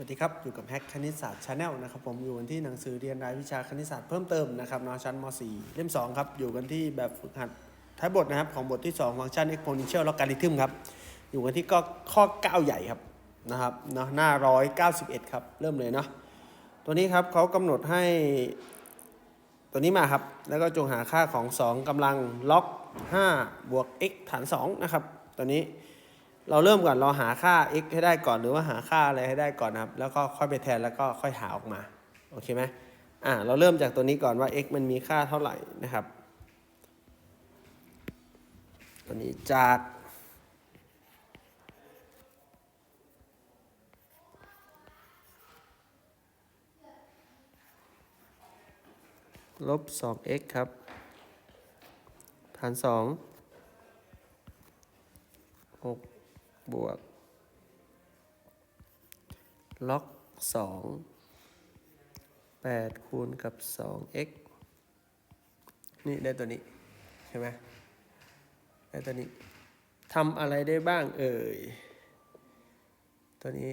วัสดีครับ อยู่กับแฮกคณิตศาสตร์ชาแนลนะครับผมอยู่กันที่หนังสือเรียนรายวิชาคณิตศาสตร์เพิ่มเติมนะครับนชั้นม .4 เล่ม 2 ครับ อยู่กันที่แบบฝึกหัดท้ายบทนะครับ ของบทที่ 2 ฟังก์ชัน exponential logarithm ครับ อยู่กันที่ก็ข้อ 9 ใหญ่ครับนะครับเนาะหน้า 191 ครับ เริ่มเลยเนาะตัวนี้ครับเขากำหนดให้ตัวนี้มาครับ แล้วก็จงหาค่าของ 2กำลังล็อก 5 บวก x ฐาน2นะครับตัวนี้ เราเริ่มก่อนเราหาค่า x ให้ได้ก่อนหรือว่าหาค่าอะไรให้ได้ก่อนนะครับ แล้วก็ค่อยไปแทนแล้วก็ค่อยหาออกมาโอเคไหมอ่าเราเริ่มจากตัวนี้ก่อนว่า x มันมีค่าเท่าไหร่นะครับตัวนี้จากลบ 2x ครับ ฐาน 2 6 บวก ล็อก 2 8 คูณกับ 2x นี่ได้ตัวนี้ ใช่ไหมได้ตัวนี้ทำอะไรได้บ้างเอ่ย ตัวนี้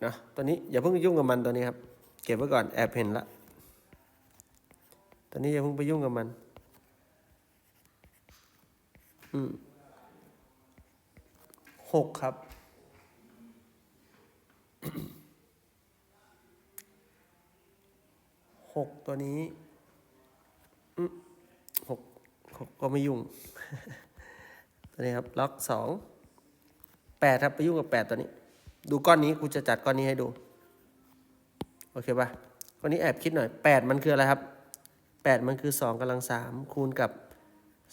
เนาะตัวนี้อย่าเพิ่งยุ่งกับมันตัวนี้ครับ เก็บไว้ก่อนแอบเห็นละตอนนี้อย่าเพิ่งไปยุ่งกับมัน อืม หกครับ หกตัวนี้หกหกก็ไม่ยุ่ง ตัวนี้ครับ ล็อกสองแปดครับไปยุ่งกับแปดตัวนี้ ดูก้อนนี้กูจะจัดก้อนนี้ให้ดู โอเคป่ะก้อนนี้แอบคิดหน่อยแปดมันคืออะไรครับแปดมันคือสองกำลังสามคูณกับ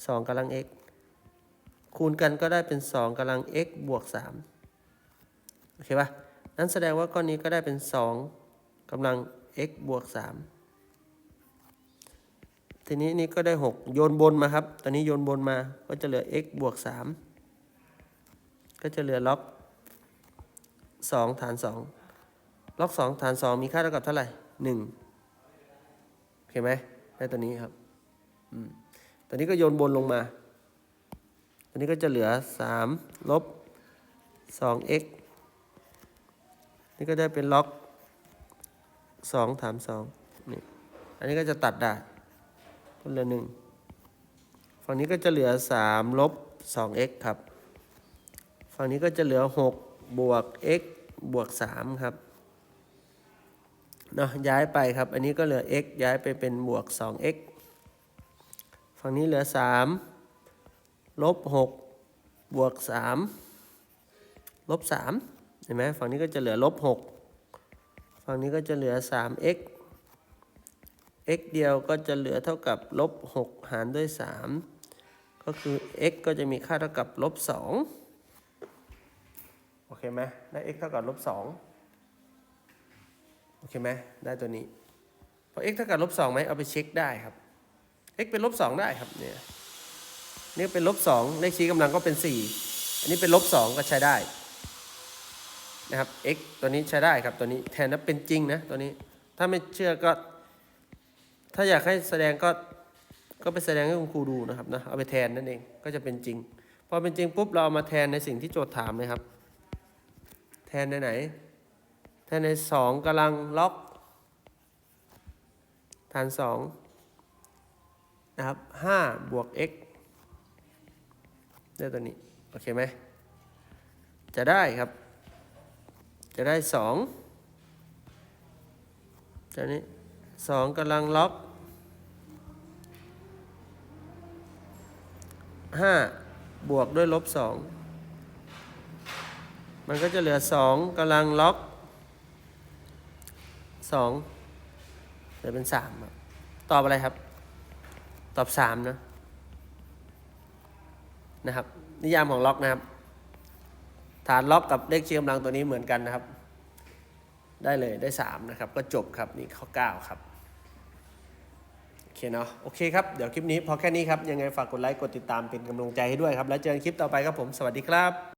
สองกำลัง x คูณกันก็ได้เป็นสองกำลัง x บวกสามโอเคปะนั้นแสดงว่าก้อนนี้ก็ได้เป็นสองกำลัง x บวกสามทีนี้นี่ก็ได้หกโยนบนมาครับ ตอนนี้โยนบนมาก็จะเหลือ x บวกสามก็จะเหลือล็อกสองฐานสองล็อกสองฐานสองมีค่าเท่ากับเท่าไหร่หนึ่งโอเคไหมได้ตัวนี้ครับอืมตัวนี้ก็โยนบนลงมา ตัวนี้ก็จะเหลือ3ลบ 2x นี่ก็ได้เป็นล็อก2ฐาน2นี่อันนี้ก็จะตัดได้ก็เหลือ1ฝั่งนี้ก็จะเหลือ3ลบ 2x ครับ ฝั่งนี้ก็จะเหลือ 6 บวก x บวก 3 ครับเนาะย้ายไปครับ อันนี้ก็เหลือ x ย้ายไปเป็นบวก 2x ฝั่งนี้เหลือ 3 ลบ6บวก3ลบ3เห็นไหมฝั่งนี้ก็จะเหลือลบ6ฝั่งนี้ก็จะเหลือ 3x x เดียวก็จะเหลือเท่ากับลบ6หารด้วย3ก็คือ x ก็จะมีค่าเท่ากับลบ2โอเคไหมได้ x เท่ากับลบ2โอเคไหมได้ตัวนี้พอ x เท่ากับลบสองไหมเอาไปเช็คได้ครับ x เป็นลบสองได้ครับเนี่ย นี่เป็นลบสองเลขชี้กำลังก็เป็นสี่อันนี้เป็นลบสองก็ใช้ได้นะครับ x ตัวนี้ใช้ได้ครับตัวนี้แทนนั้นเป็นจริงนะตัวนี้ถ้าไม่เชื่อก็ ถ้าอยากให้แสดงก็ก็ไปแสดงให้คุณครูดูนะครับนะเอาไปแทนนั่นเองก็จะเป็นจริงพอเป็นจริงปุ๊บเราเอามาแทนในสิ่งที่โจทย์ถามเลยครับ แทนในไหน แทนในสองกำลังล็อกฐานสองนะครับห้าบวก x ได้ตัวนี้ โอเคไหม จะได้ครับ จะได้สองจะนี้สองกำลังล็อกห้าบวกด้วยลบสองมันก็จะเหลือสองกำลังล็อกสองเหลือเป็นสามตอบอะไรครับ ตอบสามนะ นะครับ นิยามของล็อกนะครับ ฐานล็อกกับเลขชี้กำลังตัวนี้เหมือนกันนะครับ ได้เลยได้สามนะครับ ก็จบครับนี่ข้อเก้าครับโอเคเนาะโอเคครับ เดี๋ยวคลิปนี้พอแค่นี้ครับ ยังไงฝากกดไลค์กดติดตามเป็นกำลังใจให้ด้วยครับ แล้วเจอกันคลิปต่อไปครับผมสวัสดีครับ